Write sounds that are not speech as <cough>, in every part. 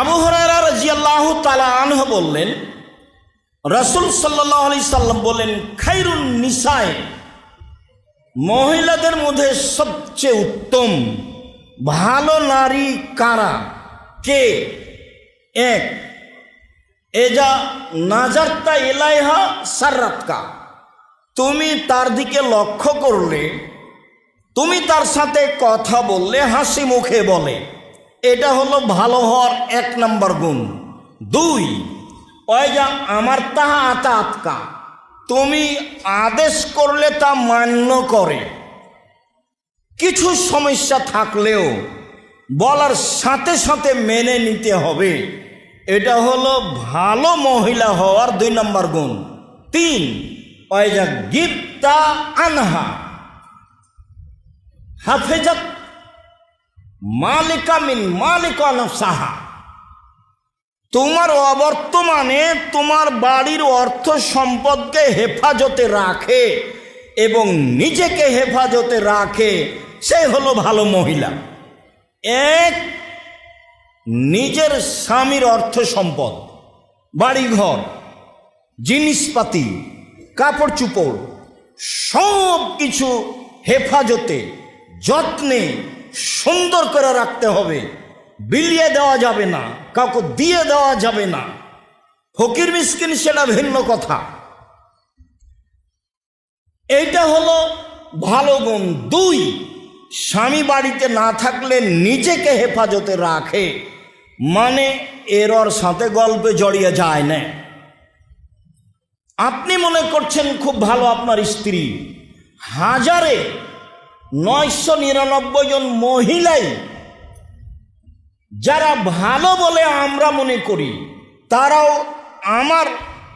আবু হরারা রাজিয়াল্লাহ তালা আনহ বললেন, রসুল সাল্লাহ আলি সাল্লাম বললেন, খাইরুন নিসায়, মহিলাদের মধ্যে সবচেয়ে উত্তম ভালো নারী কারা? কে? এক, এজা নাজারতা এলাইহা সার্রাতকা, তুমি তার দিকে লক্ষ্য করলে, তুমি তার সাথে কথা বললে, হাসি মুখে বলে। এটা হলো ভালো হওয়ার এক নম্বর গুণ। দুই, ওই যা আমার তাহা আতা আতকা। তুমি আদেশ করলে তা মান্য করে। কিছু সমস্যা থাকলেও বলার সাথে সাথে মেনে নিতে হবে। এটা হলো ভালো মহিলা হওয়ার দুই নম্বর গুণ। তিন, ওই যা গিপ্তা আনহা। হাফেজাত মালিকা মিন মালিকা নফসাহা তোমার অবর্তমানে তোমার বাড়ির অর্থ সম্পদকে হেফাজতে রাখে এবং নিজেকে হেফাজতে রাখে, সে হলো ভালো মহিলা। এক, নিজের স্বামীর অর্থ সম্পদ, বাড়িঘর, জিনিসপাতি কাপড় চুপড় সব কিছু হেফাজতে, যত্নে সুন্দর করে রাখতে হবে। বিলিয়ে দেওয়া যাবে না, কাউকে দিয়ে দেওয়া যাবে না। ফকির মিসকিন সেটা ভিন্ন কথা। এইটা হলো ভালো গুণ। দুই, স্বামী বাড়িতে না থাকলে নিজেকে হেফাজতে রাখে। মানে এরর সাথে গল্পে জড়িয়ে যায় না। আপনি মনে করছেন খুব ভালো আপনার স্ত্রী। হাজারে নয়শো নিরানব্বই জন মহিলাই, যারা ভালো বলে আমরা মনে করি, তারাও আমার,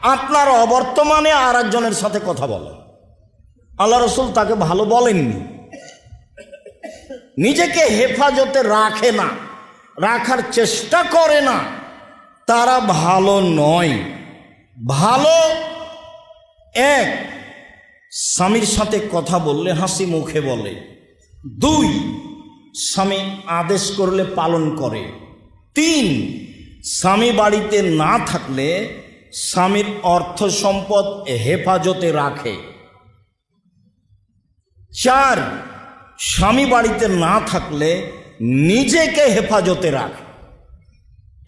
আপনার অবর্তমানে আর একজনের সাথে কথা বলে। আল্লাহ রসুল তাকে ভালো বলেননি। নিজেকে হেফাজতে রাখে না, রাখার চেষ্টা করে না। তারা ভালো নয়। ভালো এক স্বামীর সাথে কথা বললে হাসি মুখে বলে। দুই, স্বামী আদেশ করলে পালন করে। তিন, স্বামী বাড়িতে না থাকলে স্বামীর অর্থ সম্পদ হেফাজতে রাখে। চার, স্বামী বাড়িতে না থাকলে নিজেকে হেফাজতে রাখে।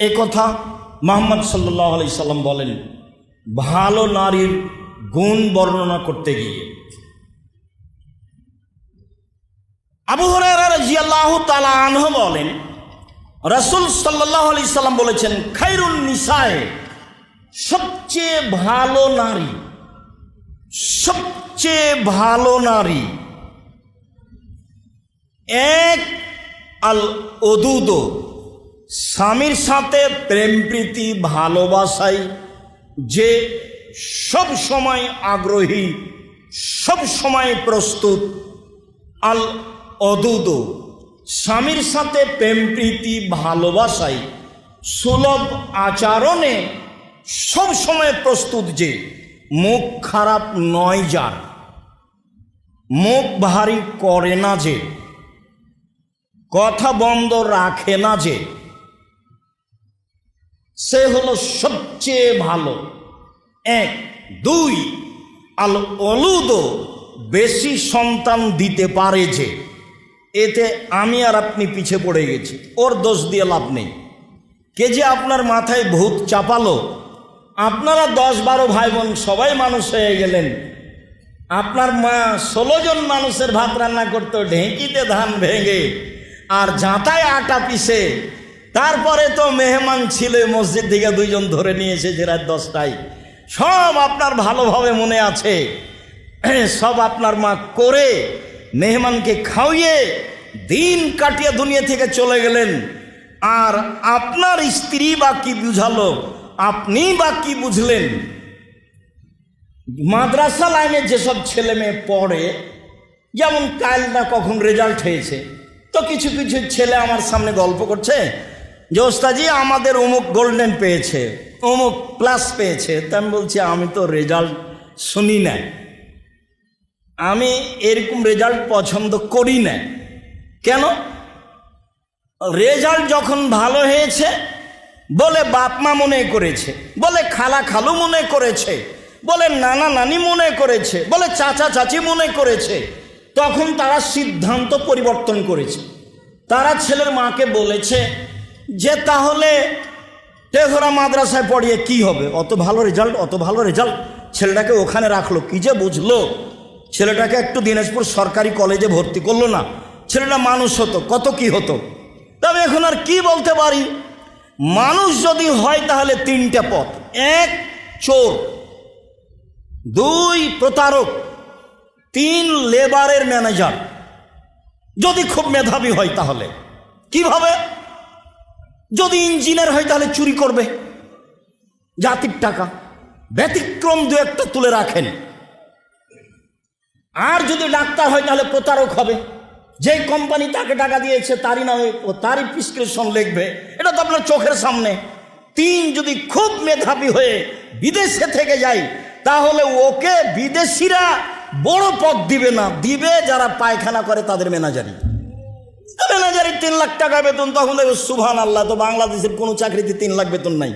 এ কথা মোহাম্মদ সাল্লাহ সাল্লাম বলেন, ভালো নারীর গুণ বর্ণনা করতে গিয়ে। আবু হরাহ তালা আনহ বলেন, রসুল সাল্লাহ আলি সাল্লাম বলেছেন খাইরুন নিসায়, সবচেয়ে ভালো নারী, সবচেয়ে ভালো নারী, এক আল অদুদ স্বামীর সাথে প্রেম প্রীতি ভালোবাসায় যে সব সময় আগ্রহী, সব সময় প্রস্তুত, আল অদুদ, স্বামীর সাথে প্রেম প্রীতি ভালোবাসায় সুলভ আচরণে সব সময় প্রস্তুত যে মুখ খারাপ নয় যার, মুখ ভারী করে না যে, কথা বন্ধ রাখে না যে, সে হলো সবচেয়ে ভালো। এক, দুই, আল অলুদ বেশি সন্তান দিতে পারে যে, এতে আমি আর আপনি পিছে পড়ে গেছি, ওর দোষ দিয়ে লাভ নেই। কে যে আপনার মাথায় ভূত চাপালো, আপনারা দশ বারো ভাই বোন সবাই মানুষ হয়ে গেলেন। আপনার মা ষোলো জন মানুষের ভাত রান্না করতো, ঢেঁকিতে ধান ভেঙে, আর জাঁতায় আটা পিসে তারপরে তো মেহমান ছিল, মসজিদ থেকে দুইজন ধরে নিয়ে এসেছে রাত দশটায়। সব আপনার ভালোভাবে মনে আছে। <clears throat> সব আপনার মা করে, মেহমানকে খাওয়িয়ে, দিন কাটিয়ে দুনিয়া থেকে চলে গেলেন। আর আপনার স্ত্রী বা কি বুঝালো? আপনি বা কি বুঝলেন? মাদ্রাসা লাইনে যেসব ছেলে মেয়ে পড়ে, যেমন কাল না কখন রেজাল্ট হয়েছে, তো কিছু কিছু ছেলে আমার সামনে গল্প করছে যে ওস্তাজি আমাদের অমুক গোল্ডেন পেয়েছে, অমুক প্লাস পেয়েছে, তা আমি বলছি, আমি তো রেজাল্ট শুনি না আমি এরকম রেজাল্ট পছন্দ করি না কেন? রেজাল্ট যখন ভালো হয়েছে, বলে বাপ মা মনে করেছে, বলে খালা খালু মনে করেছে, বলে নানা নানি মনে করেছে, বলে চাচা চাচি মনে করেছে, তখন তারা সিদ্ধান্ত পরিবর্তন করেছে। তারা ছেলের মাকে বলেছে যে তাহলে টেঘরা মাদ্রাসায় পড়িয়ে কি হবে? অত ভালো রেজাল্ট অত ভালো রেজাল্ট ছেলেটাকে ওখানে রাখল। কি যে বুঝলো? ছেলেটাকে একটু দিনাজপুর সরকারি কলেজে ভর্তি করল না। ছেলেটা মানুষ হতো, কত কি হতো? তবে এখন আর কি বলতে পারি? মানুষ যদি হয় তাহলে তিনটে পথ। এক, চোর। দুই, প্রতারক। তিন লেবারের ম্যানেজার যদি খুব মেধাবী হয় তাহলে। কীভাবে? যদি ইঞ্জিনিয়ার হয় তাহলে চুরি করবে। জাতির টাকা। ব্যতিক্রম দু একটা তুলে রাখেন। আর যদি ডাক্তার হয় তাহলে প্রতারক হবে। যে কোম্পানি তাকে টাকা দিয়েছে তারই নামে ও তারই প্রিসক্রিপশন লিখবে। এটা তো আপনার চোখের সামনে। তিন যদি খুব মেধাবী হয়ে বিদেশে থেকে যায়, তাহলে ওকে বিদেশিরা বড় পদ দিবে না। দিবে যারা পায়খানা করে তাদের ম্যানেজারি ম্যানেজারি তিন লাখ টাকা বেতন তখন দেখবে সুভান আল্লাহ তো বাংলাদেশের কোনো চাকরিতে তিন লাখ বেতন নাই।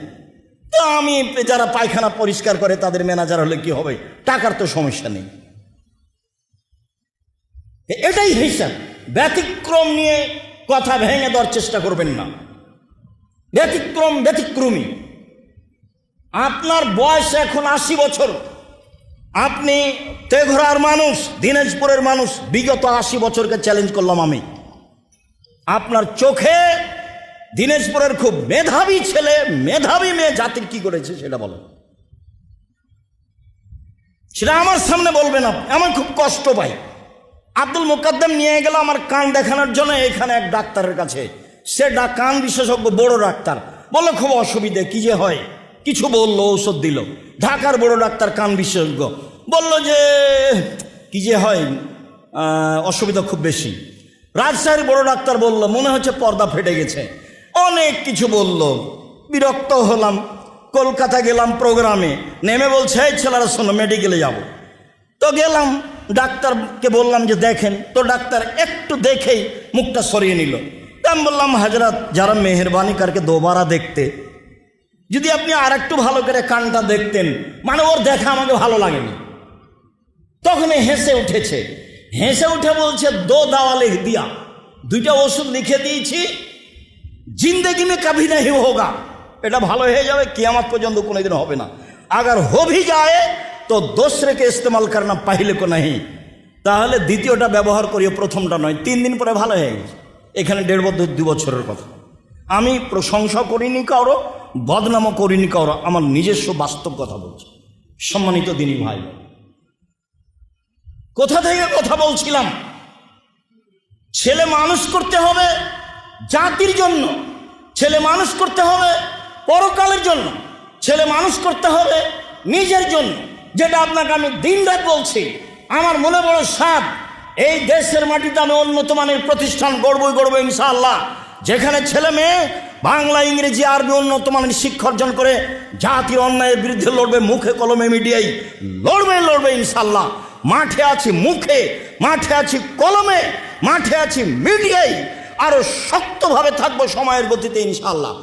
তো আমি যারা পায়খানা পরিষ্কার করে, তাদের ম্যানেজার হলে কি হবে? টাকার তো সমস্যা নেই। এটাই হিসাব। ব্যতিক্রম নিয়ে কথা ভেঙে দেওয়ার চেষ্টা করবেন না। ব্যতিক্রম, ব্যতিক্রমী। আপনার বয়স এখন আশি বছর। আপনি তেঘরার মানুষ, দিনাজপুরের মানুষ, বিগত আশি বছরকে চ্যালেঞ্জ করলাম আমি। আপনার চোখে দিনাজপুরের খুব মেধাবী ছেলে, মেধাবী মেয়ে জাতির কি করেছে সেটা বলেন। সেটা আমার সামনে বলবে না আমার খুব কষ্ট পাই। আব্দুল মুকাদ্দম নিয়ে গেল আমার কান দেখানোর জন্য এখানে এক ডাক্তারের কাছে। সে কান বিশেষজ্ঞ, বড় ডাক্তার। বলল, খুব অসুবিধে, কি যে হয়? কিছু বলল, ঔষধ দিল। ঢাকার বড় ডাক্তার, কান বিশেষজ্ঞ। বলল যে, কি যে হয়? অসুবিধা খুব বেশি। রাজশাহীর বড় ডাক্তার বলল, মনে হচ্ছে পর্দা ফেটে গেছে। অনেক কিছু বলল। বিরক্ত হলাম। কলকাতা গেলাম প্রোগ্রামে। নেমে বলছে, এই ছেলেরা শোনো, মেডিকেলে যাব। তো গেলাম, ডাক্তারকে বললাম যে, দেখেন। তো ডাক্তার একটু দেখেই মুখটা সরিয়ে নিল। তা আমি বললাম, হাজরাত, যারা মেহরবানি কারকে দোবারা দেখতে, যদি আপনি আর একটু ভালো করে কানটা দেখতেন মানে ওর দেখা আমাকে ভালো লাগেনি। তখন হেসে উঠেছে। হেসে উঠে বলছে, দো দাওয়ালে দিয়া। দুইটা ওষুধ লিখে দিয়েছি, জিন্দগি মে কাভি নাহি হোগা। এটা ভালো হয়ে যাবে, কিয়ামত পর্যন্ত কোনোদিন হবে না। আগার হো ভি যায়, তো দোসরেকে ইস্তেমাল করনা পাহিলে কো নাহি। তাহলে দ্বিতীয়টা ব্যবহার করিও, প্রথমটা নয়। তিন দিন পরে ভালো হয়ে গেছে। এখানে দেড় বছর, দু বছরের কথা। আমি প্রশংসা করিনি কারও, বদনামও করিনি কারও, আমার নিজস্ব বাস্তব কথা বলছি। সম্মানিত দিনী ভাই। কোথা থেকে কথা বলছিলাম? ছেলে মানুষ করতে হবে জাতির জন্য। ছেলে মানুষ করতে হবে পরকালের জন্য। ছেলে মানুষ করতে হবে নিজের জন্য। যেটা আপনাকে আমি দিন দিনরাত বলছি, আমার মনে বড় সাপ এই দেশের মাটিতে আমি উন্নত মানের প্রতিষ্ঠান গড়বই গড়বো ইনশাআল্লাহ। যেখানে ছেলে মেয়ে বাংলা, ইংরেজি, আরবি উন্নত মানের শিক্ষা অর্জন করে জাতির অন্যায়ের বিরুদ্ধে লড়বে, মুখে কলমে মিডিয়ায় লড়বে লড়বে ইনশাল্লাহ মাঠে আছি মুখে, মাঠে আছি কলমে, মাঠে আছি মিডিয়ায়, আরও শক্তভাবে থাকব সময়ের গতিতে ইনশাল্লাহ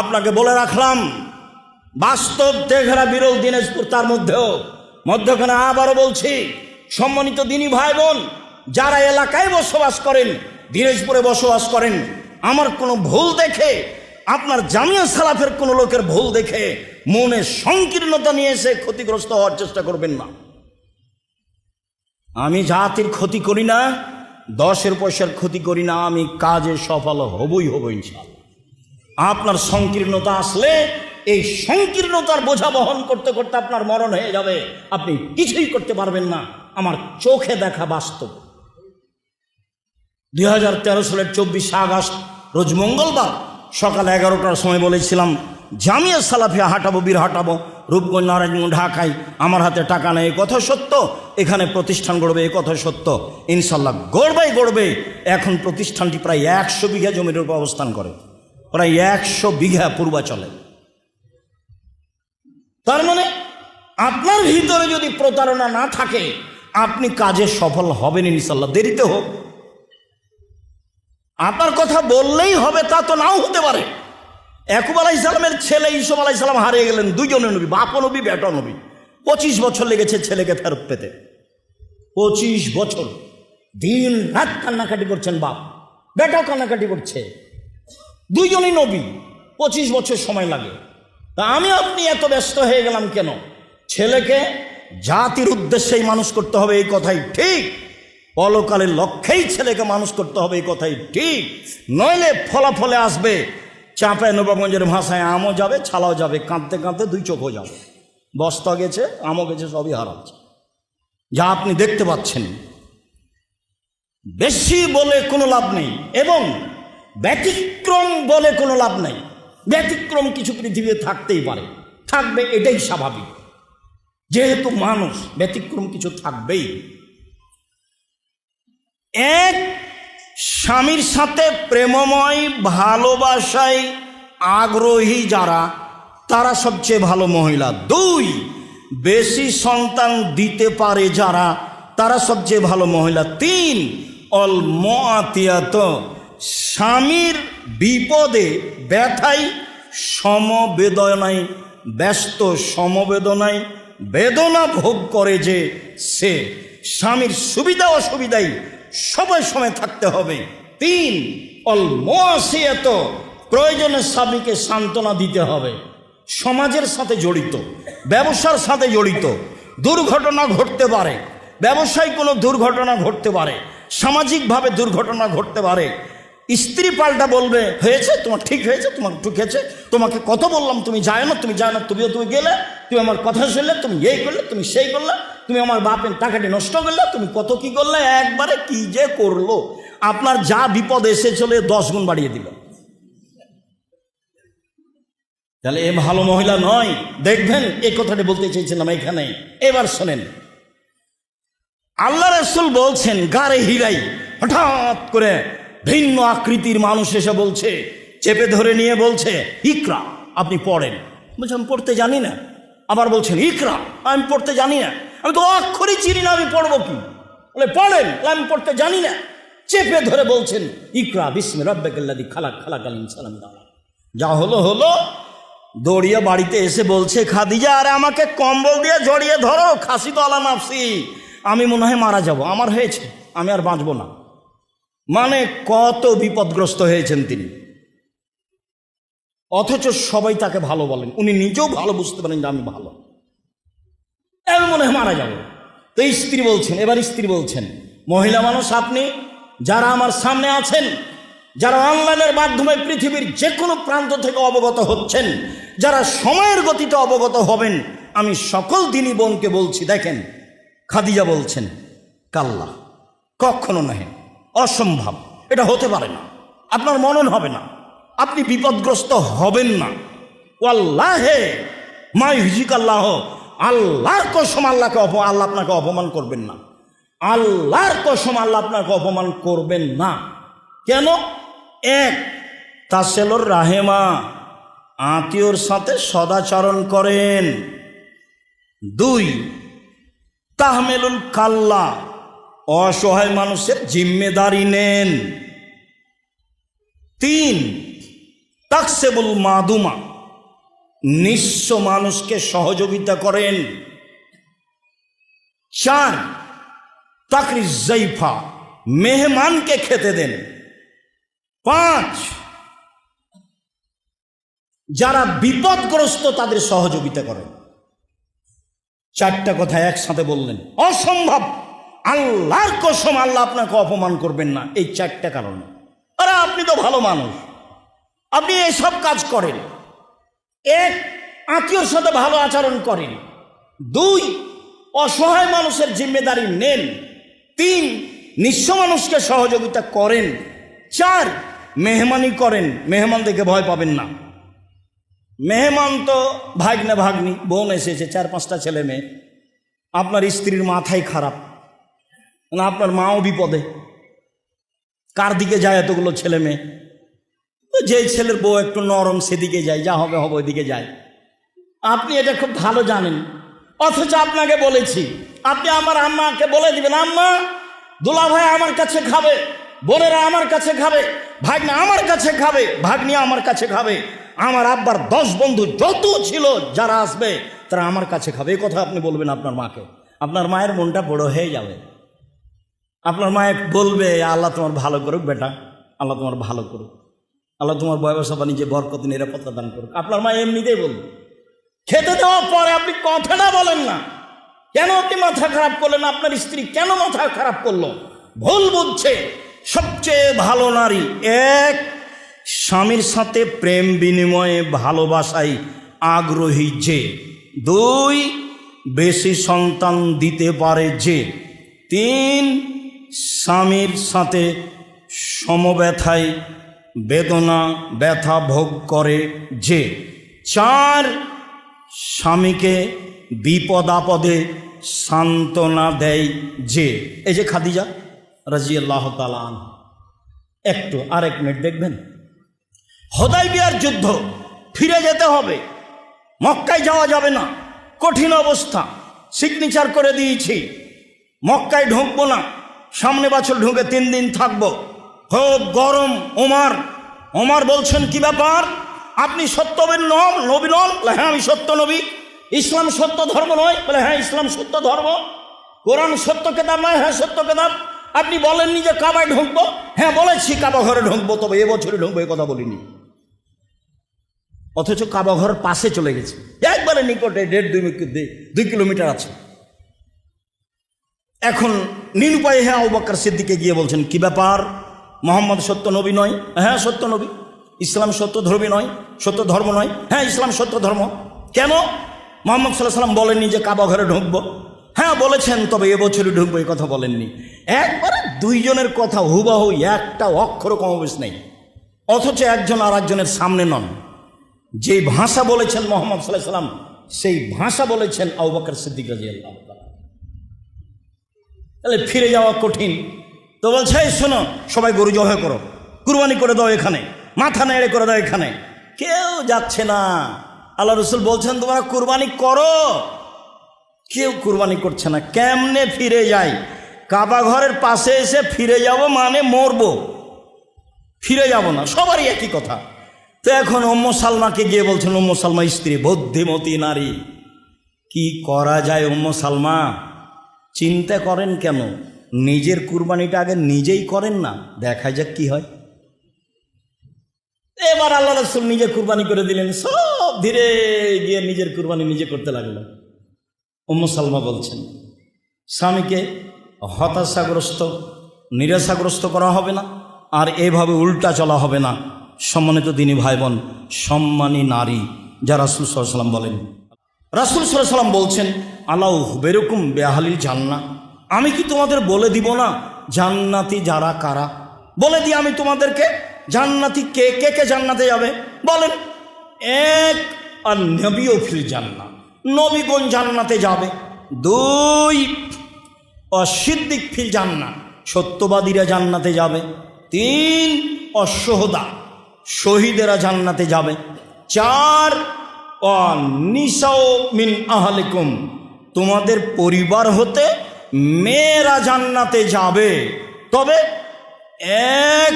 আপনাকে বলে রাখলাম, বাস্তব দেখরা বিরল দিনাজপুর তার মধ্যেও। মধ্যখানে আবারও বলছি, সম্মানিত দিনী ভাই বোন যারা এলাকায় বসবাস করেন, দিনাজপুরে বসবাস করেন, আমার কোনো ভুল দেখে, আপনার জামিয়া সালাফের কোনো লোকের ভুল দেখে মনে সংকীর্ণতা নিয়ে এসে ক্ষতিগ্রস্ত হওয়ার চেষ্টা করবেন না। আমি জাতির ক্ষতি করি না, দশের পয়সার ক্ষতি করি না, আমি কাজে সফল হবই হব ইনশাআল্লাহ। আপনার সংকীর্ণতা আসলে এই সংকীর্ণতার বোঝা বহন করতে করতে আপনার মরণ হয়ে যাবে। আপনি কিছুই করতে পারবেন না, আমার চোখে দেখা বাস্তব। দুই হাজার তেরো সালের চব্বিশে আগস্ট, রোজ মঙ্গলবার সকাল এগারোটার সময় বলেছিলাম, জামিয়া সালাফিয়া হাঁটাবো, বীর হাঁটাবো। রূপগঞ্জ নারায়ণগঞ্জ ঢাকায় আমার হাতে টাকা নেই কথা সত্য? এখানে প্রতিষ্ঠান গড়বে, এ কথা সত্য? ইনশাল্লাহ গড়বেই গড়বে। এখন প্রতিষ্ঠানটি প্রায় একশো বিঘা জমির উপর অবস্থান করে। প্রায় একশো বিঘা পূর্বাচলে। তার মানে আপনার ভিতরে যদি প্রতারণা না থাকে, আপনি কাজে সফল হবেন ইনশাল্লাহ, দেরিতে হোক। আপনার কথা বললেই হবে, তা তো নাও হতে পারে। একুব আলাহ ইসলামের ছেলে ইসব আলাহ ইসলাম হারিয়ে গেলেন, দুইজনের নবী, বাপও নবী বেটা নবী। পঁচিশ বছর লেগেছে ছেলেকে ফেরত পেতে। পঁচিশ বছর। দিন রাত কান্নাকাটি করছেন বাপ, বেটাও কান্নাকাটি করছে। দুইজনই নবী, পঁচিশ বছর সময় লাগে। তা আমি আপনি এত ব্যস্ত হয়ে গেলাম কেন? ছেলেকে জাতির উদ্দেশ্যেই মানুষ করতে হবে এই কথাই ঠিক। পলকালের লক্ষ্যেই ছেলেকে মানুষ করতে হবে এই কথাই ঠিক। নইলে ফলাফলে আসবে চাঁপায় নবাবগঞ্জের ভাষায় আমও যাবে, ছালাও যাবে, কাঁদতে কাঁদতে দুই চোখও যাবে। বস্তা গেছে, আমও গেছে, সবই হারাচ্ছে। যা আপনি দেখতে পাচ্ছেন, বেশি বলে কোনো লাভ নেই এবং ব্যতিক্রম বলে কোনো লাভ নেই। ব্যতিক্রম কিছু পৃথিবীতে থাকতেই পারে, থাকবে এটাই স্বাভাবিক। যেহেতু মানুষ, ব্যতিক্রম কিছু থাকবেই। এক স্বামীর সাথে প্রেমময়, ভালোবাসায় আগ্রহী যারা, তারা সবচেয়ে ভালো মহিলা। দুই, বেশি সন্তান দিতে পারে যারা, তারা সবচেয়ে ভালো মহিলা। তিন অলমাতিয়াত স্বামীর বিপদে ব্যথায়, সমবেদনায় ব্যস্ত, সমবেদনায় বেদনা ভোগ করে যে সে। স্বামীর সুবিধা অসুবিধায় সবাই সময় থাকতে হবে। তিন অলমাসিয়াত প্রয়োজনে স্বামীকে সান্ত্বনা দিতে হবে। সমাজের সাথে জড়িত, ব্যবসার সাথে জড়িত, দুর্ঘটনা ঘটতে পারে। ব্যবসায় কোনো দুর্ঘটনা ঘটতে পারে। সামাজিকভাবে দুর্ঘটনা ঘটতে পারে। স্ত্রী পাল্টা বলবে, হয়েছে, তোমার ঠিক হয়েছে, তোমার হয়েছে, তোমাকে কত বললাম, তুমি যায় না তুমি যায় না তুমিও তুমি গেলে, তুমি আমার কথা শুনলে, তুমি এই করলে, তুমি সেই করলে, তুমি আমার বাপের টাকাটি নষ্ট করলে, তুমি কত কি করলে, একবারে কি যে করল? আপনার যা বিপদ এসে চলে দশ গুণ বাড়িয়ে দিল। তাহলে এ ভালো মহিলা নয়। দেখবেন এই কথাটি বলতে চেয়েছিলাম এখানে। এবার শোনেন। আল্লাহ রসুল বলছেন, গারে হিরাই। হঠাৎ করে ভিন্ন আকৃতির মানুষ এসে বলছে, চেপে ধরে নিয়ে বলছে, ইকরা, আপনি পড়েন। বলছে, আমি পড়তে জানি না। আবার বলছেন, ইকরা, আমি পড়তে জানি না। আমি তো অক্ষরই চিনি না, আমি পড়ব কি? বলে, পড়েন, আমি পড়তে জানি না। চেপে ধরে বলছেন, ইকরা, বিস্মে রব্বেকাল্লাদি খালাক খালাক আলিম সালাম যা হলো হলো, দৌড়িয়ে বাড়িতে এসে বলছে, খাদিজা, আরে আমাকে কম্বল দিয়ে জড়িয়ে ধরো, খাসি তো আলা নাফসি। আমি মনে হয় মারা যাব। আমার হয়েছে, আমি আর বাঁচবো না। মানে কত বিপদগ্রস্ত হয়েছেন তিনি। অথচ সবাই তাকে ভালো বলেন। উনি নিজেও ভালো বুঝতে পারেন যে আমি ভালো। মনে হয় মারা যাব। তো স্ত্রী বলছেন, এবার স্ত্রী বলছেন, মহিলা মানুষ আপনি, যারা আমার সামনে আছেন, যারা অনলাইনের মাধ্যমে পৃথিবীর যে কোনো প্রান্ত থেকে অবগত হচ্ছেন, যারা সময়ের গতিতে অবগত হবেন, আমি সকল দিনই বোনকে বলছি, দেখেন, খাদিজা বলছেন, কাল্লা, কখনো নহে। অসম্ভব। এটা হতে পারে না। আপনার মনন হবে না। আপনি বিপদগ্রস্ত হবেন না। আল্লাহে মাই হিজিক আল্লাহ আল্লাহর কসম আল্লাহকে অপ আল্লাহ আপনাকে অপমান করবেন না। আল্লাহর কসম আল্লাহ আপনাকে অপমান করবেন না। কেন? এক, তাসেলর রাহেমা আত্মীয়র সাথে সদাচরণ করেন। দুই, তাহমেলুল কাল্লা অসহায় মানুষের জিম্মেদারি নেন। তিন, তাকসেবুল মাদুমা, নিঃস্ব মানুষকে সহযোগিতা করেন। চার, তাকরি জৈফা মেহমানকে খেতে দেন। পাঁচ, যারা বিপদগ্রস্ত তাদের সহযোগিতা করেন। চারটা কথা একসাথে বললেন। অসম্ভব! আল্লাহর কসম আল্লাহ আপনাকে অপমান করবেন না, এই চারটা কারণে। আরে আপনি তো ভালো মানুষ। আপনি এসব কাজ করেন। এক, আত্মীয়র সাথে ভালো আচরণ করেন। দুই, অসহায় মানুষের জিম্মেদারি নেন। তিন, নিঃস্ব মানুষকে সহযোগিতা করেন। চার, মেহমানি করেন। মেহমান দেখে ভয় পাবেন না। মেহমান তো ভাগ্নে ভাগ্নি, বোন এসেছে, চার পাঁচটা ছেলে মেয়ে। আপনার স্ত্রীর মাথায় খারাপ। না আপনার মাও বিপদে। কার দিকে যায় এতগুলো ছেলে মেয়ে? যে ছেলের বউ একটু নরম সেদিকে যায়, যা হবে হবে ওইদিকে যায়। আপনি এটা খুব ভালো জানেন। অথচ আপনাকে বলেছি, আপনি আমার আম্মাকে বলে দিবেন, আম্মা দুলা ভাই আমার কাছে খাবে, বোনেরা আমার কাছে খাবে, ভাগ্নে আমার কাছে খাবে, ভাগ্নি আমার কাছে খাবে। আমার আব্বার দশ বন্ধু যত ছিল যারা আসবে, তারা আমার কাছে খাবে। এই কথা আপনি বলবেন আপনার মাকে। আপনার মায়ের মনটা বড় হয়ে যাবে। আপনার মায়ে বলবে আল্লাহ তোমার ভালো করুক বেটা, আল্লাহ তোমার ভালো করুক। আল্লাহ তোমার ব্যবসা বাণিজ্যে বরকত, নিরাপত্তা দান করুক। আপনার মা এমনিতেই বলবে। খেতে দেওয়ার পরে আপনি কথাটা বলেন না। কেন আপনি মাথা খারাপ করলেন? আপনার স্ত্রী কেন মাথা খারাপ করল? ভুল বুঝছে। সবচেয়ে ভালো নারী এক, স্বামীর সাথে প্রেম বিনিময়ে ভালোবাসায় আগ্রহী যে। দুই, বেশি সন্তান দিতে পারে যে। তিন স্বামীর সাথে সমব্যথায় বেদনা ব্যথা ভোগ করে যে চার স্বামীকে বিপদ আপদে সান্ত্বনা দেয় যে। এই যে খাদিজা রাজি আল্লাহ তালান একটু আরেক মিনিট দেখবেন। হদাই বিয়ার যুদ্ধ, ফিরে যেতে হবে। মক্কায় যাওয়া যাবে না। কঠিন অবস্থা। সিগনেচার করে দিয়েছি। মক্কায় ঢুকবো না। সামনে বছর ঢুকে তিন দিন থাকব। খুব গরম ওমার। ওমার বলছেন কি ব্যাপার? আপনি সত্যবেন নন নবী নন বলে, হ্যাঁ আমি সত্য নবী। ইসলাম সত্য ধর্ম নয়? বলে হ্যাঁ ইসলাম সত্য ধর্ম। কোরআন সত্য কেতাব নয়? হ্যাঁ সত্য কেতাব। আপনি বলেননি যে কাবায় ঢুকবো? হ্যাঁ বলেছি কাবা ঘরে ঢুকবো তবে এবছরে ঢুকবো এ কথা বলিনি। অথচ কাবা ঘরের পাশে চলে গেছে। একবারে নিকটে দেড় দুই- দুই কিলোমিটার আছে। এখন নিরুপায় হ্যাঁ আবাক্কর সিদ্দিকে গিয়ে বলছেন, কি ব্যাপার? মোহাম্মদ সত্য নবী নয়? হ্যাঁ সত্য নবী। ইসলাম সত্য ধর্মী নয়, সত্য ধর্ম নয়। হ্যাঁ ইসলাম সত্য ধর্ম। কেন? মোহাম্মদ সাল্লাহ সাল্লাম বলেননি যে কাবা ঘরে ঢুকবো। হ্যাঁ বলেছেন, তবে এবছরই ঢুকবো এই কথা বলেননি। একবারে দুইজনের কথা হুবাহু, একটা অক্ষর কমবেশ নেই। অথচ একজন আর একজনের সামনে নন। যে ভাষা বলেছেন মোহাম্মদ সাল্লাহ সাল্লাম সেই ভাষা বলেছেন আবু বকর সিদ্দিক রাজি আল্লাহ তাহলে ফিরে যাওয়া কঠিন। তো বলছে, "এই শোনো, সবাই গরু জবাই করো। কুরবানি করে দাও এখানে। মাথা নেড়ে করে দাও এখানে। কেউ যাচ্ছে না। আল্লাহ রসুল বলছেন, তোমরা কুরবানি করো। কেউ কুরবানি করছে না। কেমনে ফিরে যাই? কাবা ঘরের পাশে এসে ফিরে যাব মানে মরবো। ফিরে যাব না। সবারই একই কথা। তো এখন অম্ম সালমাকে গিয়ে বলছেন অম্ম সালমা স্ত্রী, বুদ্ধিমতী নারী। কি করা যায় অম্ম সালমা? চিন্তা করেন কেন? নিজের কুরবানিটা আগে নিজেই করেন না, দেখা যাক কি হয়। এবার আল্লাহ রসুল নিজে কুরবানি করে দিলেন, সব ধীরে গিয়ে নিজের কুরবানি নিজে করতে লাগল। উম্ম সালমা বলছেন, স্বামীকে হতাশাগ্রস্ত, নিরাশাগ্রস্ত করা হবে না, আর এভাবে উল্টা চলা হবে না। সম্মানিত দিনী ভাই বোন, সম্মানী নারী যা রাসুল বলেন রাসুল সাল্লাম বলছেন, আলাউ বেরকম বেহালিল জান্না আমি কি তোমাদের বলে দিব না, জান্নাতি যারা কারা? বলে দিই আমি তোমাদেরকে, জান্নাতি কে কে কে জান্নাতে যাবে? বলেন, এক আর নবীও ফিল জান্না নবীগণ জান্নাতে যাবে। দুই, অসিদ্দিক ফিল জান্না সত্যবাদীরা জান্নাতে যাবে। তিন, অসহদা। শহীদেরা জান্নাতে যাবে। চার মিন আহলিকুম। তোমাদের পরিবার হতে মেয়েরা জান্নাতে যাবে। তবে এক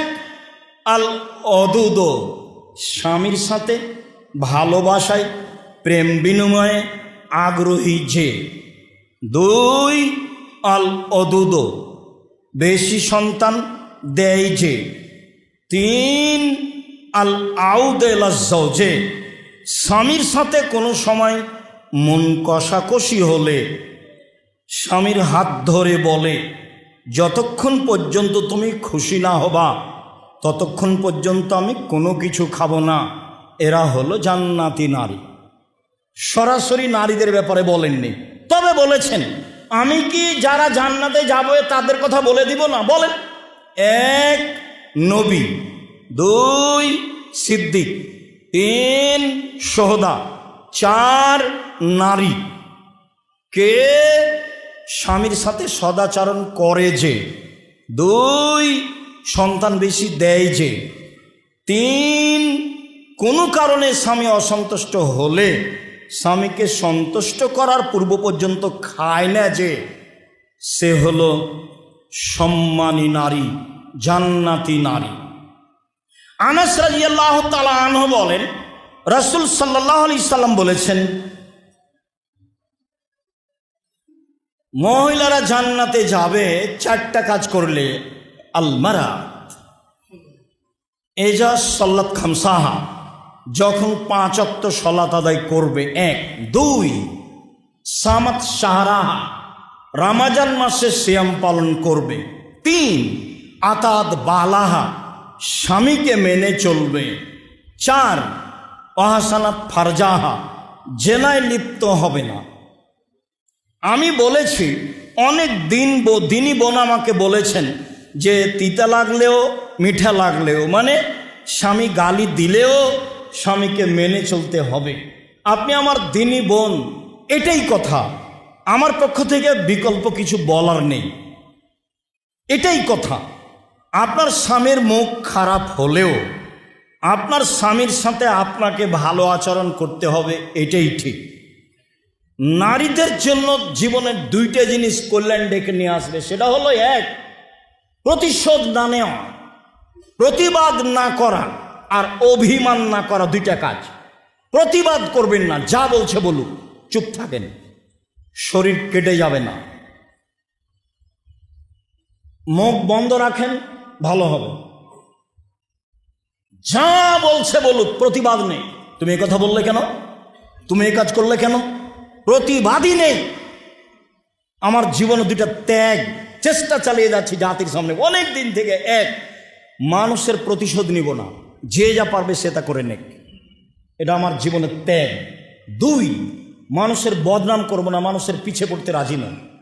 আল অদুদ, স্বামীর সাথে ভালোবাসায়, প্রেম বিনিময়ে আগ্রহী যে। দুই আল অদুদ, বেশি সন্তান দেয় যে। তিন আল আউদে স্বামীর সাথে কোনো সময় মন কষাকষি হলে, স্বামীর হাত ধরে বলে, যতক্ষণ পর্যন্ত তুমি খুশি না হবা, ততক্ষণ পর্যন্ত আমি কোনো কিছু খাব না। এরা হলো জান্নাতি নারী। সরাসরি নারীদের ব্যাপারে বলেননি। তবে বলেছেন, আমি কি যারা জান্নাতে যাব তাদের কথা বলে দিব না? বলেন, এক নবী, দুই সিদ্দিক তিন সোহদা, চার নারী। কে স্বামীর সাথে সদাচরণ করে যে? দুই সন্তান বেশি দেয় যে? তিন কোনো কারণে স্বামী অসন্তুষ্ট হলে স্বামীকে সন্তুষ্ট করার পূর্ব পর্যন্ত খায় না যে? সে হলো সম্মানী নারী, জান্নাতি নারী। আনাস রাজিয়াল্লাহ তালা আনহ বলেন, রাসুল সাল্লাহ আলি সাল্লাম বলেছেন, মহিলারা জান্নাতে যাবে, চারটা কাজ করলে, আলমারা, এজা সল্লাত খামসাহা, যখন পাঁচ অক্ত সলাত আদায় করবে, এক, দুই, সামাত সাহারাহা রামাজান মাসে সিয়াম পালন করবে, তিন, আতাদ বালাহা স্বামীকে মেনে চলবে। চার অহাসানাত ফারজাহা, জেনায় লিপ্ত হবে না। আমি বলেছি, অনেক দিন দিনই বোন আমাকে বলেছেন যে, তিতা লাগলেও, মিঠা লাগলেও মানে স্বামী গালি দিলেও স্বামীকে মেনে চলতে হবে। আপনি আমার দিনী বোন, এটাই কথা। আমার পক্ষ থেকে বিকল্প কিছু বলার নেই। এটাই কথা। আপনার স্বামীর মুখ খারাপ হলেও আপনার স্বামীর সাথে আপনাকে ভালো আচরণ করতে হবে, এটাই ঠিক। নারীদের জন্য জীবনের দুইটা জিনিস কল্যাণ ডেকে নিয়ে আসবে, সেটা হলো এক, প্রতিশোধ না নেওয়া, প্রতিবাদ না করা আর অভিমান না করা দুইটা কাজ। প্রতিবাদ করবেন না, যা বলছে বলুক, চুপ থাকেন, শরীর কেটে যাবে না। মুখ বন্ধ রাখেন ভালো হবে। যা বলছে বলুক, প্রতিবাদ নেই। তুমি কথা বললে কেন? তুমি এই কাজ করলে কেন? প্রতিবাদই নেই। আমার জীবনে দুইটা ত্যাগ, চেষ্টা চালিয়ে যাচ্ছি জাতির সামনে। অনেক দিন থেকে এক, মানুষের প্রতিশোধ নিব না। যে যা পারবে সে তা করে নেক। এটা আমার জীবনের ত্যাগ। দুই, মানুষের বদনাম করব না, মানুষের পিছে পড়তে রাজি নয়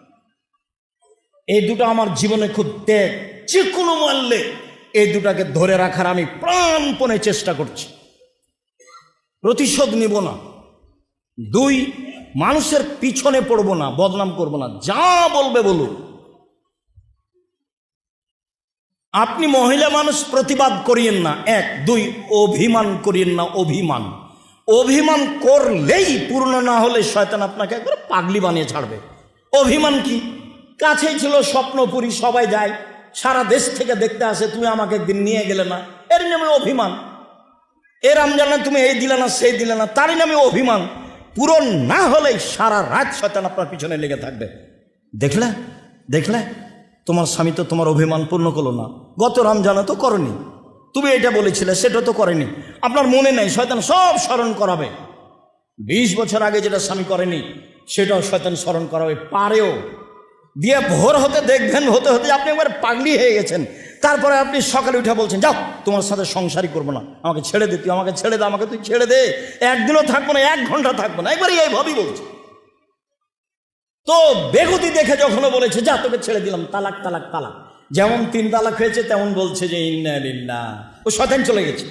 এই দুটো আমার জীবনে খুব ত্যাগ। যে কোনো মূল্যে এই দুটাকে ধরে রাখার আমি প্রাণপণে চেষ্টা করছি। প্রতিশোধ নিব না। দুই, মানুষের পিছনে পড়ব না, বদনাম করব না। যা বলবে বলুক আপনি মহিলা মানুষ প্রতিবাদ করিয়েন না। এক, দুই, অভিমান করিয়েন না, অভিমান। অভিমান করলেই পূর্ণ না হলে শয়তান আপনাকে একবার পাগলি বানিয়ে ছাড়বে। অভিমান কি? কাছেই ছিল স্বপ্নপুরী, সবাই যায়। সারা দেশ থেকে দেখতে আসে, তুমি আমাকে একদিন নিয়ে গেলে না। এর নামে অভিমান। এ রমজানে তুমি এই দিলে না, সেই দিলে না, তারই নামে অভিমান। পূরণ না হলেই সারা রাত শয়তান আপনার পিছনে লেগে থাকবে। দেখলে? দেখলে? তোমার স্বামী তো তোমার অভিমান পূর্ণ করল না। গত রমজানে তো করনি। তুমি এটা বলেছিলে, সেটা তো করেনি। আপনার মনে নেই, শয়তান সব স্মরণ করাবে। বিশ বছর আগে যেটা স্বামী করেনি, সেটাও শয়তান স্মরণ করাবে, পারেও। দিয়ে ভোর হতে দেখবেন, হতে হতে আপনি একবার পাগলি হয়ে গেছেন। তারপরে আপনি সকালে উঠে বলছেন, যাও, তোমার সাথে সংসারই করব না। আমাকে ছেড়ে দে, তুই আমাকে ছেড়ে দে, আমাকে তুই ছেড়ে দে। একদিনও থাকব না, এক ঘণ্টা থাকব না। একবারই এইভাবেই বলছে। তো বেগুতি দেখে যখন বলেছে, যা, তোকে ছেড়ে দিলাম, তালাক তালাক তালাক। যেমন তিন তালাক হয়েছে, তেমন বলছে যে, ইন্না ও শতান চলে গেছে।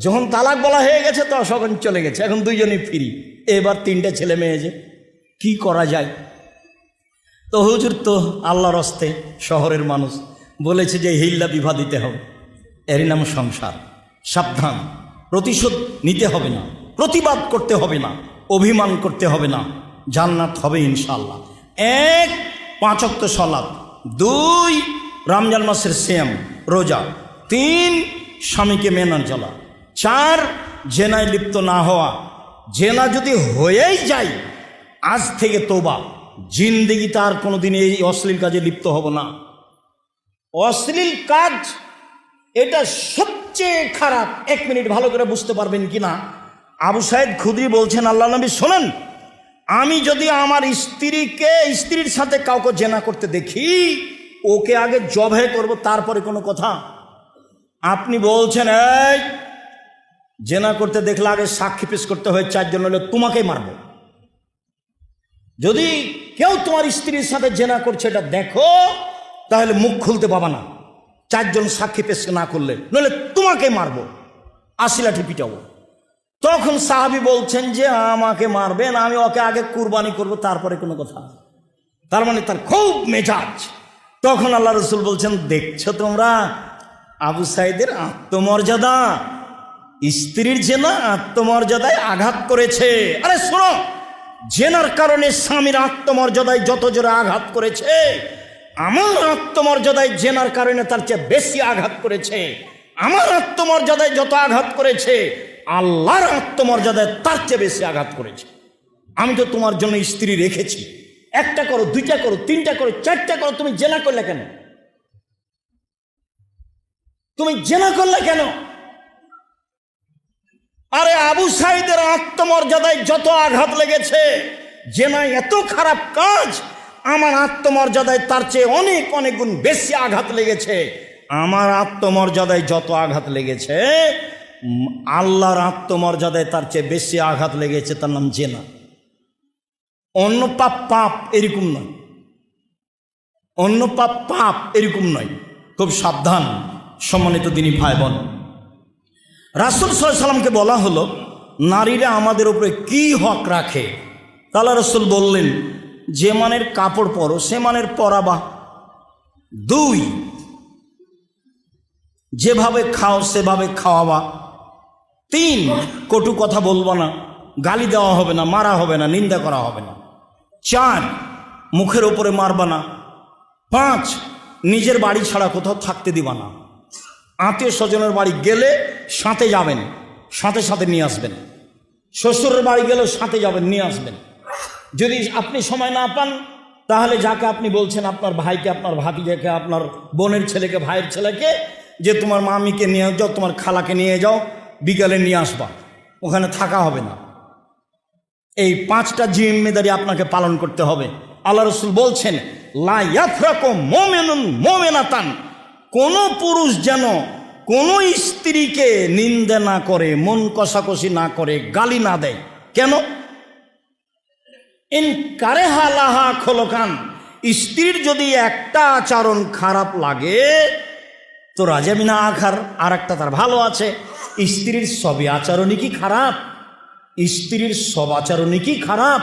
যখন তালাক বলা হয়ে গেছে, তো সখন চলে গেছে। এখন দুইজনই ফিরি। এবার তিনটে ছেলে মেয়ে যে, কি করা যায়? তো হুজুর তো আল্লাহর হস্তে শহরের মানুষ বলেছে যে হিল্লা বিভা দিতে হবে। এরই নাম সংসার। সাবধান। প্রতিশোধ নিতে হবে না। প্রতিবাদ করতে হবে না। অভিমান করতে হবে না। জান্নাত হবে ইনশাল্লাহ এক পাঁচক্ত সলাপ দুই, রমজান মাসের শ্যাম রোজা। তিন, স্বামীকে মেনার চলা চার, জেনায় লিপ্ত না হওয়া। জেনা যদি হয়েই যায়, আজ থেকে তোবা। জিন্দিগি তার কোনোদিন এই অশ্লীল কাজে লিপ্ত হব না। অশ্লীল কাজ, এটা সবচেয়ে খারাপ। এক মিনিট ভালো করে বুঝতে পারবেন কি না? আবু সাহেদ খুদি বলছেন, আল্লাহ নবী, শোনেন, আমি যদি আমার স্ত্রীকে, স্ত্রীর সাথে কাউকে জেনা করতে দেখি, ওকে আগে জবে করব, তারপরে কোনো কথা? আপনি বলছেন, এই, জেনা করতে দেখলে আগে সাক্ষী পেশ করতে হয়, চারজন হলে তোমাকেই মারবো। যদি কেউ তোমার স্ত্রীর সাথে জেনা করছে, এটা দেখো, তাহলে মুখ খুলতে পাবা না। চারজন সাক্ষী পেশ না করলে, নইলে তোমাকে মারবো আশি লাঠি পিটাবো। তখন সাহাবি বলছেন যে, আমাকে মারবেন, আমি ওকে আগে কুরবানি করব, তারপরে কোনো কথা। তার মানে তার খুব মেজাজ। তখন আল্লাহ রসুল বলছেন, দেখছ তোমরা, আবু সাইদের আত্মমর্যাদা। স্ত্রীর জেনা আত্মমর্যাদায় আঘাত করেছে। আরে শোনো জেনার কারণে স্বামীর আত্মমর্যাদায় যত জোরে আঘাত করেছে, আমার আত্মমর্যাদায় জেনার কারণে তার চেয়ে বেশি আঘাত করেছে। আমার আত্মমর্যাদায় যত আঘাত করেছে, আল্লাহর আত্মমর্যাদায় তার চেয়ে বেশি আঘাত করেছে। আমি তো তোমার জন্য স্ত্রী রেখেছি। একটা করো, দুইটা করো, তিনটা করো, চারটা করো, তুমি জেনা করলে কেন? তুমি জেনা করলে কেন? আরে আবু সাইদের আত্মমর্যাদায় যত আঘাত লেগেছে জেনা এত খারাপ কাজ, আমার আত্মমর্যাদায় তার চেয়ে অনেক অনেক গুণ বেশি আঘাত লেগেছে। আমার আত্মমর্যাদায় যত আঘাত লেগেছে আল্লাহর আত্মমর্যাদায় তার চেয়ে বেশি আঘাত লেগেছে, তার নাম জেনা। অন্য পাপ পাপ এরকম নয়। অন্য পাপ পাপ এরকম নয়। খুব সাবধান, সম্মানিত দিনী ভাই বোন রাসুল সাল্লামকে বলা হলো, নারীরা আমাদের উপরে কি হক রাখে? তালা রসুল বললেন, যে মানের কাপড় পরো, সে মানের পরাবা। দুই, যেভাবে খাও, সেভাবে খাওয়াবা। তিন, কটু কথা বলব না, গালি দেওয়া হবে না, মারা হবে না, নিন্দা করা হবে না। চার, মুখের ওপরে মারবা না। পাঁচ, নিজের বাড়ি ছাড়া কোথাও থাকতে দিবা না। আত্মীয় স্বজনের বাড়ি গেলে সাথে যাবেন, সাথে সাথে নিয়ে আসবেন। শ্বশুরের বাড়ি গেলেও সাথে যাবেন, নিয়ে আসবেন। যদি আপনি সময় না পান, তাহলে যাকে আপনি বলছেন আপনার ভাইকে, আপনার ভাতিজাকে, আপনার বোনের ছেলেকে, ভাইয়ের ছেলেকে, যে তোমার মামিকে নিয়ে যাও, তোমার খালাকে নিয়ে যাও, বিকালে নিয়ে আসবা। ওখানে থাকা হবে না। এই পাঁচটা জিম্মেদারি আপনাকে পালন করতে হবে। আল্লাহ রসুল বলছেন লাইয়াফরাকো মোমেনুন মোমেনাতান। কোন পুরুষ যেন কোন স্ত্রীকে নিন্দে না করে, মন কষাকষি না করে, গালি না দেয়। কেন? ইন কারে হালাহা খোলকান, স্ত্রীর যদি একটা আচরণ খারাপ লাগে, তো রাজামিনা আখার আর একটা তার ভালো আছে। স্ত্রীর সবই আচরণই কি খারাপ? স্ত্রীর সব আচরণই কি খারাপ?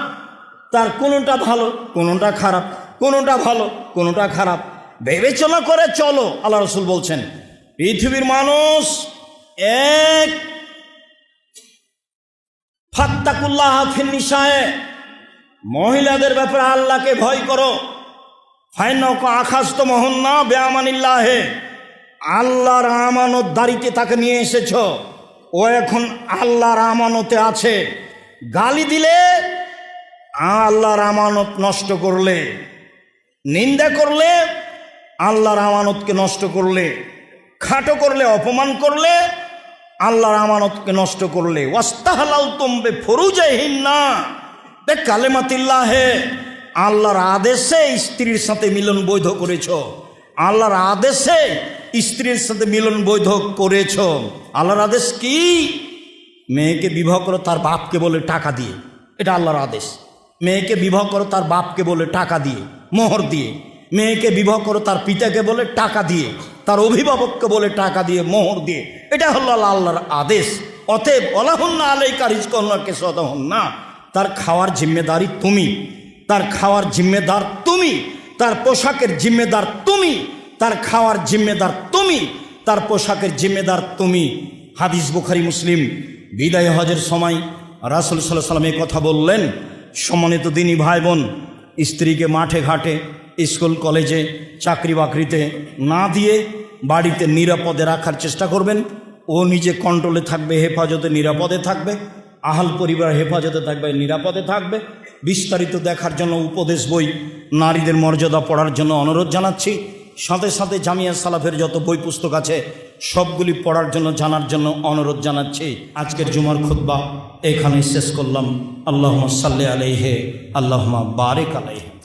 তার কোনোটা ভালো, কোনোটা খারাপ, কোনোটা ভালো, কোনোটা খারাপ। বিবেচনা করে চলো, আল্লাহ রসুল বলছেন। পৃথিবীর মানুষ এক। ফাত্তাকুল্লাহ ফিনিসায় মহিলাদের ব্যাপারে আল্লাহকে ভয় করো। ফাইনক আখাস্ত মোহন্না বেআমানিল্লাহে। আল্লাহর আমানত দাড়িতে তাকে নিয়ে এসেছ। ও এখন আল্লাহর আমানতে আছে। গালি দিলে আল্লাহর আমানত নষ্ট করলে, নিন্দা করলে আল্লাহর আমানতকে নষ্ট করলে, খাটো করলে, অপমান করলে, আল্লাহর আমানতকে নষ্ট করলে ওয়াস্তাহালাল তোমবে ফরুজাহীন না বে কালেমাতিল্লাহে, আল্লাহর আদেশে স্ত্রীর সাথে মিলন বৈধ করেছ। আল্লাহর আদেশে স্ত্রীর সাথে মিলন বৈধ করেছ। আল্লাহর আদেশ কি? মেয়েকে বিবাহ করো, তার বাপকে বলে টাকা দিয়ে। এটা আল্লাহর আদেশ। মেয়েকে বিবাহ করো, তার বাপকে বলে টাকা দিয়ে, মোহর দিয়ে। মেয়েকে বিবাহ করো, তার পিতাকে বলে টাকা দিয়ে, তার অভিভাবককে বলে টাকা দিয়ে, মোহর দিয়ে। এটা হলো আল্লাহ আল্লাহর আদেশ। অতএব অলাহন্না আলাই কারিজ কন্যাকে সদহন না তার খাওয়ার জিম্মেদারি তুমি। তার খাওয়ার জিম্মেদার তুমি। তার পোশাকের জিম্মেদার তুমি। তার খাওয়ার জিম্মেদার তুমি। তার পোশাকের জিম্মেদার তুমি। হাদিস বুখারি, মুসলিম। বিদায় হজের সময় রাসুল সাল্লাহ সাল্লাম কথা বললেন। সম্মানিত দিনী ভাই বোন, স্ত্রীকে মাঠে ঘাটে স্কুল, কলেজে চাকরি বাকরিতে না দিয়ে বাড়িতে নিরাপদে রাখার চেষ্টা করবেন। ও নিজে কন্ট্রোলে থাকবে, হেফাজতে নিরাপদে থাকবে। আহাল পরিবার হেফাজতে থাকবে, নিরাপদে থাকবে। বিস্তারিত দেখার জন্য উপদেশ বই, নারীদের মর্যাদা পড়ার জন্য অনুরোধ জানাচ্ছি। সাথে সাথে জামিয়া সালাফের যত বই পুস্তক আছে, সবগুলি পড়ার জন্য, জানার জন্য অনুরোধ জানাচ্ছি। আজকের জুমার খুদ্া এখানে শেষ করলাম। আল্লাহ সাল্লি আলাইহে আল্লাহ বারেক আলাইহে।